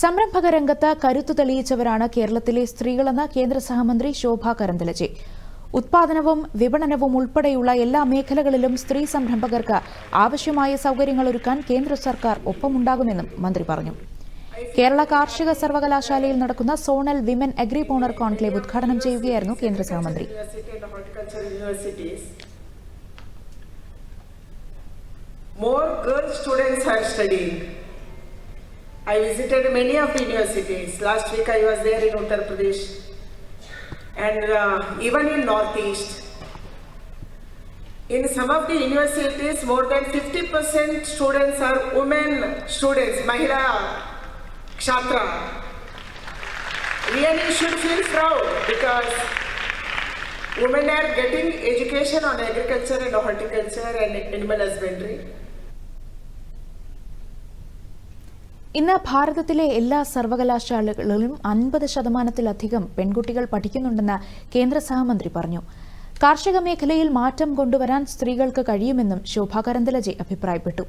സംരംഭക രംഗത്ത് കരുത്തു തെളിയിച്ചവരാണ് കേരളത്തിലെ സ്ത്രീകളെന്ന് കേന്ദ്ര സഹമന്ത്രി ശോഭ കരന്തലജെ ഉത്പാദനവും വിപണനവും ഉൾപ്പെടെയുള്ള എല്ലാ മേഖലകളിലും സ്ത്രീ സംരംഭകർക്ക് ആവശ്യമായ സൗകര്യങ്ങൾ ഒരുക്കാൻ കേന്ദ്ര സർക്കാർ ഒപ്പമുണ്ടാകുമെന്നും മന്ത്രി പറഞ്ഞു കേരള കാർഷിക സർവകലാശാലയിൽ നടക്കുന്ന zonal women agripreneur conclave ഉദ്ഘാടനം ചെയ്യുകയായിരുന്നു കേന്ദ്ര സഹമന്ത്രി. More girl students are studying. I visited many of the universities. Last week I was there in Uttar Pradesh and uh, even in Northeast. In some of the universities, more than 50% students are women students, Mahila Kshatra. Really should feel proud because women are getting education on agriculture and horticulture and animal husbandry. ഇന്ന് ഭാരതത്തിലെ എല്ലാ സർവകലാശാലകളിലും അൻപത് ശതമാനത്തിലധികം പെൺകുട്ടികൾ പഠിക്കുന്നുണ്ടെന്ന് കേന്ദ്ര സഹമന്ത്രി പറഞ്ഞു. കാർഷിക മേഖലയിൽ മാറ്റം കൊണ്ടുവരാൻ സ്ത്രീകൾക്ക് കഴിയുമെന്നും ശോഭാ കരന്തലജെ അഭിപ്രായപ്പെട്ടു.